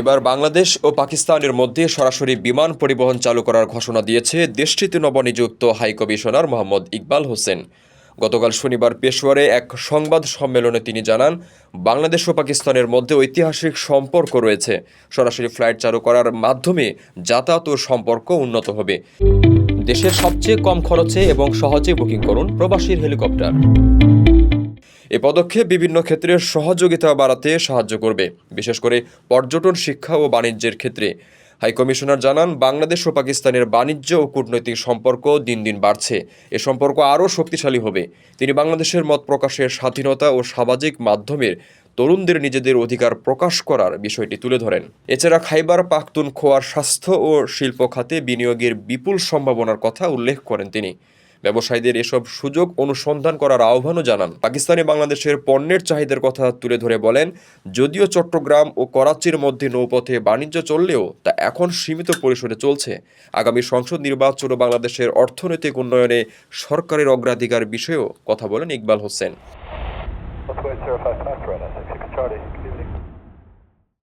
এবার বাংলাদেশ ও পাকিস্তানের মধ্যে সরাসরি বিমান পরিবহন চালু করার ঘোষণা দিয়েছে দেশটিতে নবনিযুক্ত হাইকমিশনার মোহাম্মদ ইকবাল হোসেন। গতকাল শনিবার পেশোয়ারে এক সংবাদ সম্মেলনে তিনি জানান, বাংলাদেশ ও পাকিস্তানের মধ্যে ঐতিহাসিক সম্পর্ক রয়েছে। সরাসরি ফ্লাইট চালু করার মাধ্যমে যাতায়াত ও সম্পর্ক উন্নত হবে। দেশের সবচেয়ে কম খরচে এবং সহজে বুকিং করুন প্রবাসীর হেলিকপ্টার। এ পদক্ষেপ বিভিন্ন ক্ষেত্রে সহযোগিতা বাড়াতে সাহায্য করবে, বিশেষ করে পর্যটন, শিক্ষা ও বাণিজ্যের ক্ষেত্রে। হাইকমিশনার জানান, বাংলাদেশ ও পাকিস্তানের বাণিজ্য ও কূটনৈতিক সম্পর্ক দিন দিন বাড়ছে। এ সম্পর্ক আরও শক্তিশালী হবে। তিনি বাংলাদেশের মত প্রকাশের স্বাধীনতা ও সামাজিক মাধ্যমের তরুণদের নিজেদের অধিকার প্রকাশ করার বিষয়টি তুলে ধরেন। এছাড়া খাইবার পাখতুন খোয়ার স্বাস্থ্য ও শিল্প খাতে বিনিয়োগের বিপুল সম্ভাবনার কথা উল্লেখ করেন তিনি। ব্যবসায়ীদের এসব সুযোগ অনুসন্ধান করার আহ্বানও জানান। পাকিস্তানি বাংলাদেশের পণ্যের চাহিদার কথা তুলে ধরে বলেন, যদিও চট্টগ্রাম ও করাচির মধ্যে নৌপথে বাণিজ্য চললেও তা এখন সীমিত পরিসরে চলছে। আগামী সংসদ নির্বাচন ও বাংলাদেশের অর্থনৈতিক উন্নয়নে সরকারের অগ্রাধিকার বিষয়েও কথা বলেন ইকবাল হোসেন।